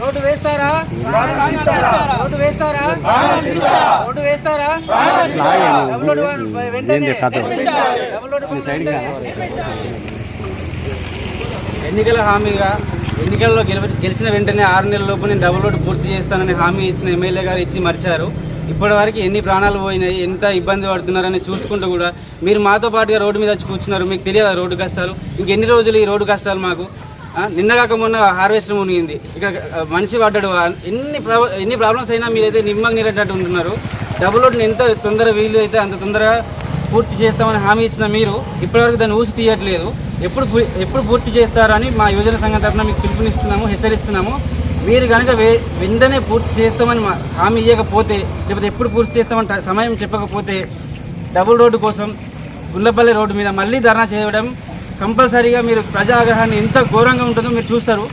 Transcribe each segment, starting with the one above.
Road వేస్తారా? Road వేస్తారా? Road వేస్తారా? వెంటనే. ఎన్నికల హామీగా ఎన్నికల్లో గెల గెలిచిన వెంటనే ఆరు నెలల లోపు నేను డబుల్ రోడ్డు పూర్తి చేస్తానని హామీ ఇచ్చిన ఎమ్మెల్యే గారు ఇచ్చి మర్చారు. ఇప్పటి వరకు ఎన్ని ప్రాణాలు పోయినాయి ఎంత ఇబ్బంది పడుతున్నారని చూసుకుంటూ కూడా మీరు మాతో పాటుగా రోడ్డు మీద వచ్చి కూర్చున్నారు. మీకు తెలియదా రోడ్డు కష్టాలు? ఇంకెన్ని రోజులు ఈ రోడ్డు కష్టాలు మాకు? నిన్నగాక నిన్న కాక మొన్న హార్వెస్టర్ మునిగింది. ఇక్కడ మనిషి పడ్డాడు. ఎన్ని ఎన్ని ప్రాబ్లమ్స్ అయినా మీరైతే నిమ్మగా నీరేటట్టు ఉంటున్నారు. డబుల్ రోడ్ని ఎంత తొందర వీలు అయితే అంత తొందరగా పూర్తి చేస్తామని హామీ ఇచ్చిన మీరు ఇప్పటివరకు దాన్ని ఊసి తీయట్లేదు. ఎప్పుడు ఎప్పుడు పూర్తి చేస్తారని మా యువజన సంఘం తరఫున మీకు పిలుపునిస్తున్నాము హెచ్చరిస్తున్నాము. మీరు కనుక వెంటనే పూర్తి చేస్తామని మా హామీ ఇవ్వకపోతే లేకపోతే ఎప్పుడు పూర్తి చేస్తామని సమయం చెప్పకపోతే డబుల్ రోడ్డు కోసం గుండ్లపల్లి రోడ్డు మీద మళ్ళీ ధర్నా చేయడం కంపల్సరీగా మీరు ప్రజాగ్రహాన్ని ఎంత ఘోరంగా ఉంటుందో మీరు చూస్తారు.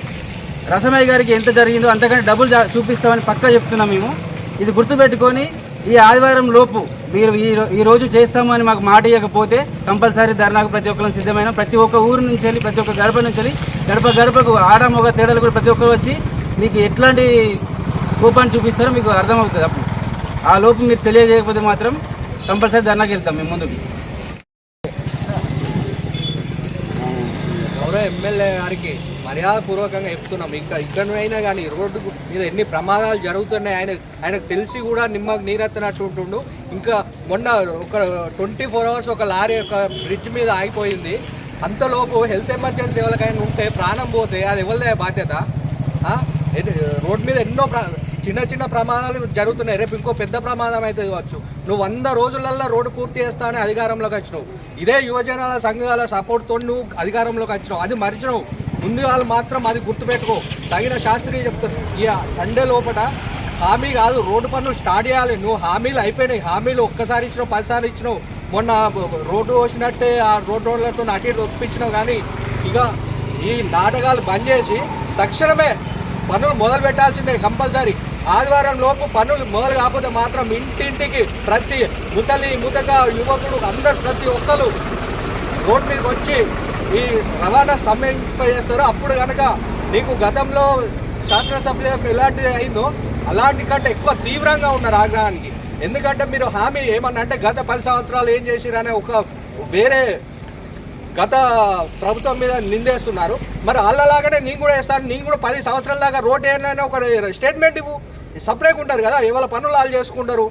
రసమయ్య గారికి ఎంత జరిగిందో అంతకంటే డబ్బులు చూపిస్తామని పక్కా చెప్తున్నాం మేము. ఇది గుర్తుపెట్టుకొని ఈ ఆదివారం లోపు మీరు ఈ ఈరోజు ఈ రోజు చేస్తామని మాకు మాట ఇవ్వకపోతే కంపల్సరీ ధర్నాకు ప్రతి ఒక్కరు సిద్ధమైన. ప్రతి ఒక్క ఊరు నుంచి వెళ్ళి ప్రతి ఒక్క గడప నుంచి వెళ్ళి గడప గడపకు ఆడమొగ తేడలు తేడాలు కూడా ప్రతి ఒక్కరు వచ్చి మీకు ఎట్లాంటి కూపాన్ని చూపిస్తారో మీకు అర్థమవుతుంది అప్పుడు. ఆ లోపు మీరు తెలియజేయకపోతే మాత్రం కంపల్సరీ ధర్నాకి వెళ్తాం మేము ముందుకి. గౌరవ ఎమ్మెల్యే గారికి మర్యాదపూర్వకంగా చెప్తున్నాం. ఇంకా ఇక్కడైనా కానీ రోడ్డు మీద ఎన్ని ప్రమాదాలు జరుగుతున్నాయి ఆయన ఆయనకు తెలిసి కూడా నిమ్మ నీరెత్తనట్టు ఉంటుండు ఇంకా మొన్న ఒక ట్వంటీ ఫోర్ అవర్స్ ఒక లారీ ఒక బ్రిడ్జ్ మీద ఆగిపోయింది. అంతలోపు హెల్త్ ఎమర్జెన్సీ ఎవరికైనా ఉంటే ప్రాణం పోతే అది ఎవరిదే బాధ్యత? రోడ్డు రోడ్ మీద ఎన్నో ప్రా చిన్న చిన్న ప్రమాదాలు జరుగుతున్నాయి. రేపు ఇంకో పెద్ద ప్రమాదం అయితే కావచ్చు. నువ్వు వంద రోజులల్లో రోడ్డు పూర్తి చేస్తానే అధికారంలోకి వచ్చినావు. ఇదే యువజనాల సంఘాల సపోర్ట్తో నువ్వు అధికారంలోకి వచ్చినావు. అది మరిచినవు. ముందు వాళ్ళు మాత్రం అది గుర్తుపెట్టుకో. తగిన శాస్త్రీయ చెప్తుంది ఈ సండే లోపల హామీ కాదు రోడ్డు పనులు స్టార్ట్ చేయాలి. నువ్వు హామీలు అయిపోయినాయి. హామీలు ఒక్కసారి ఇచ్చినావు పదిసార్లు ఇచ్చినావు. మొన్న రోడ్డు వచ్చినట్టే ఆ రోడ్డు రోడ్లతో అటు ఇటు ఒప్పించినావు కానీ ఇక ఈ నాటకాలు బంద్ చేసి తక్షణమే పనులు మొదలు పెట్టాల్సిందే కంపల్సరీ. ఆదివారం లోపు పనులు మొదలు కాకపోతే మాత్రం ఇంటింటికి ప్రతి ముసలి ముతక యువకుడు అందరు ప్రతి ఒక్కరు రోడ్ మీదకి వచ్చి ఈ రవాణా స్తంభింపజేస్తారు అప్పుడు కనుక నీకు గతంలో శాసనసభ్యులకు ఎలాంటిది అయిందో అలాంటి కంటే ఎక్కువ తీవ్రంగా ఉన్నారు ఆగ్రహానికి ఎందుకంటే మీరు హామీ ఏమన్నా అంటే గత పది సంవత్సరాలు ఏం చేసిరనే ఒక వేరే గత ప్రభుత్వం మీద నిందేస్తున్నారు. మరి వాళ్ళలాగానే నేను కూడా వేస్తాను నేను కూడా పది సంవత్సరాల దాకా రోడ్ వేయనని ఒక స్టేట్మెంట్ ఇవ్వు. సపరేట్ ఉంటారు కదా ఇవాళ పనులు వాళ్ళు చేసుకుంటారు.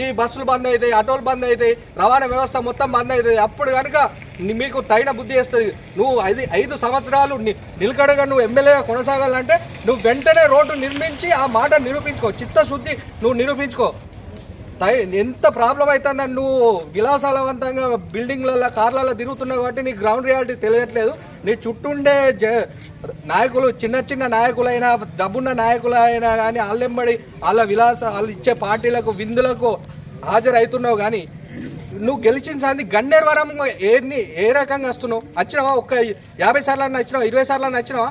ఈ బస్సులు బంద్ అవుతాయి ఆటోలు బంద్ అవుతాయి రవాణా వ్యవస్థ మొత్తం బంద్ అవుతుంది. అప్పుడు కనుక మీకు తగిన బుద్ధి వేస్తుంది. నువ్వు ఐదు ఐదు సంవత్సరాలు నిలకడగా నువ్వు ఎమ్మెల్యేగా కొనసాగాలంటే నువ్వు వెంటనే రోడ్డు నిర్మించి ఆ మాట నిరూపించుకో. చిత్తశుద్ధి నువ్వు నిరూపించుకో. ఎంత ప్రాబ్లం అవుతుందని నువ్వు విలాసాలవంతంగా బిల్డింగ్లలో కార్లలో తిరుగుతున్నావు కాబట్టి నీ గ్రౌండ్ రియాలిటీ తెలియట్లేదు. నీ చుట్టూండే జ నాయకులు చిన్న చిన్న నాయకులైనా డబ్బున్న నాయకులైనా కానీ వాళ్ళెంబడి వాళ్ళ విలాస వాళ్ళు ఇచ్చే పార్టీలకు విందులకు హాజరవుతున్నావు కానీ నువ్వు గెలిచిన సంది గన్నేరు వరం ఏ రకంగా వస్తున్నావు? వచ్చినావా? ఒక్క యాభై సార్లు అని వచ్చినావా? ఇరవై సార్లు అని వచ్చినావా?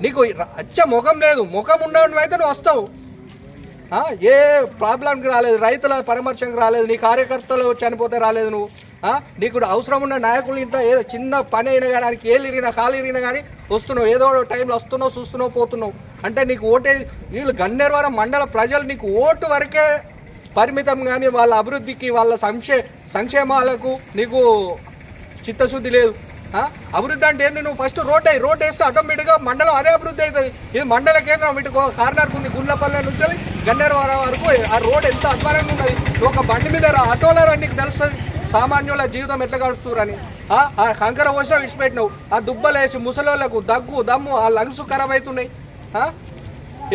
నీకు అచ్చ ముఖం లేదు. ముఖం ఉన్నవాడిని అయితే నువ్వు వస్తావు. ఏ ప్రాబ్లంకి రాలేదు రైతుల పరామర్శంకి రాలేదు నీ కార్యకర్తలు చనిపోతే రాలేదు నువ్వు. నీకు అవసరం ఉన్న నాయకులు ఇంట్లో ఏదో చిన్న పని అయినా కానీ ఆయనకి ఏళ్ళు ఇరిగినా కాలు ఇరిగినా కానీ వస్తున్నావు. ఏదో ఒక టైంలో వస్తున్నావు చూస్తున్నావు పోతున్నావు. అంటే నీకు ఓటే వీళ్ళు గన్నేరవరం మండల ప్రజలు నీకు ఓటు వరకే పరిమితం కానీ వాళ్ళ అభివృద్ధికి వాళ్ళ సంక్షే సంక్షేమాలకు నీకు చిత్తశుద్ధి లేదు. అభివృద్ధి అంటే ఏంది? నువ్వు ఫస్ట్ రోడ్ అయ్యి రోడ్ వేస్తే ఆటోమేటిక్గా మండలం అదే అభివృద్ధి అవుతుంది. ఇది మండల కేంద్రం వీటికి కార్నర్ ఉంది గుండ్లపల్లె నుంచి గన్నేరవరం వరకు ఆ రోడ్ ఎంత అధ్వానంగా ఉన్నది. ఒక బండి మీద ఆటోలో రా నీకు తెలుస్తుంది. సామాన్యుల జీవితం ఎట్లా గడుస్తురని ఆ? కంకర పోసినా విడిచిపెట్టినావు. ఆ దుబ్బలేసి ముసలోళ్ళకు దగ్గు దమ్ము ఆ లంగ్స్ ఖరాబ్ అవుతున్నాయి.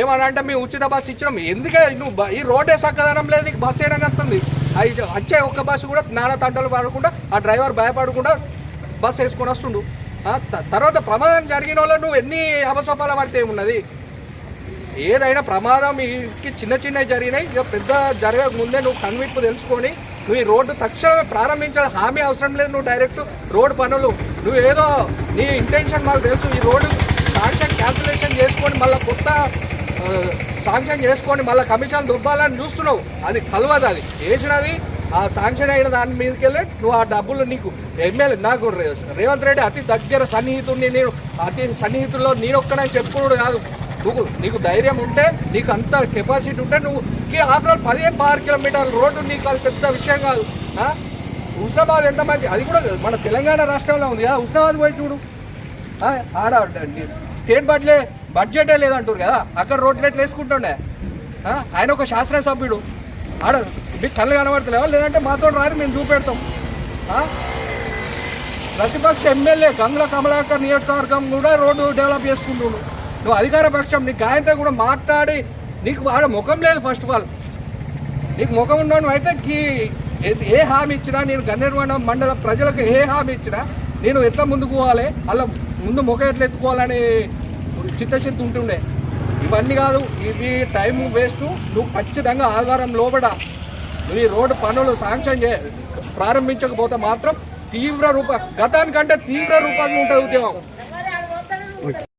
ఏమన్నా అంటే మేము ఉచిత బస్సు ఇచ్చినాం. ఎందుకే నువ్వు ఈ రోడ్డే సక్కదనం లేదు నీకు బస్సు వేయడం వస్తుంది అవి వచ్చే ఒక్క బస్సు కూడా నానా తంటలు పడకుండా ఆ డ్రైవర్ భయపడకుండా బస్సు వేసుకొని వస్తుండు. తర్వాత ప్రమాదం జరిగిన వాళ్ళు నువ్వు ఎన్ని అపసోపాలు పడితే ఏమున్నది ఏదైనా ప్రమాదం ఈ చిన్న చిన్నవి జరిగినాయి. ఇక పెద్ద జరగక ముందే నువ్వు కన్విప్పు తెలుసుకొని నువ్వు ఈ రోడ్డు తక్షణమే ప్రారంభించాలి. హామీ అవసరం లేదు నువ్వు డైరెక్ట్ రోడ్ పనులు. నువ్వు ఏదో నీ ఇంటెన్షన్ మాకు తెలుసు. ఈ రోడ్డు సాంక్షన్ క్యాన్సిలేషన్ చేసుకొని మళ్ళీ కొత్త శాంక్షన్ చేసుకొని మళ్ళీ కమిషన్ దుబ్బాలని చూస్తున్నావు. అది కలవదు అది. వేసినది ఆ శాంక్షన్ అయిన దాని మీదకి వెళ్ళి నువ్వు ఆ డబ్బులు నీకు ఎమ్మెల్యే నాకు రేవంత్ రెడ్డి అతి దగ్గర సన్నిహితుడిని నేను అతి సన్నిహితుల్లో నేను ఒక్కడని చెప్పుకోడు కాదు. నువ్వు నీకు ధైర్యం ఉంటే నీకు అంత కెపాసిటీ ఉంటే నువ్వు ఆఫ్టర్ ఆల్ పదిహేను పదహారు కిలోమీటర్ల రోడ్డు నీకు అది పెద్ద విషయం కాదు. హుస్నాబాద్ ఎంత మంచి అది కూడా మన తెలంగాణ రాష్ట్రంలో ఉంది కదా హుస్నాబాద్ పోయి చూడు. ఆడ స్టేట్ బడ్లే బడ్జెటే లేదంటారు కదా అక్కడ రోడ్లు ఎట్లా వేసుకుంటుండే? ఆయన ఒక శాసనసభ్యుడు. ఆడ మీకు కళ్ళు కనబడతలేవా? లేదంటే మాతో రాని మేము చూపెడతాం. ప్రతిపక్ష ఎమ్మెల్యే గంగుల కమలాకర్ నియోజకవర్గం కూడా రోడ్డు డెవలప్ చేసుకుంటుండు నువ్వు అధికార పక్షం నీ గాయంతో కూడా మాట్లాడి నీకు ఆడ ముఖం లేదు ఫస్ట్ ఆఫ్ ఆల్ నీకు ముఖం ఉన్నాను అయితే కీ ఏ- హామీ ఇచ్చినా నేను గన్నేరుమండ మండల ప్రజలకు ఏ హామీ ఇచ్చినా నేను ఎట్లా ముందుకు పోవాలి? అలా ముందు ముఖం ఎట్లా ఎత్తుకోవాలని చిత్తశుద్ధి ఉంటుండే. ఇవన్నీ కాదు ఇవి టైం వేస్ట్. నువ్వు ఖచ్చితంగా ఆధారం లోపల ఈ రోడ్డు పనులు శాంక్షన్ చే ప్రారంభించకపోతే మాత్రం తీవ్ర రూప గతానికంటే తీవ్ర రూపంగా ఉంటుంది ఉద్యమం.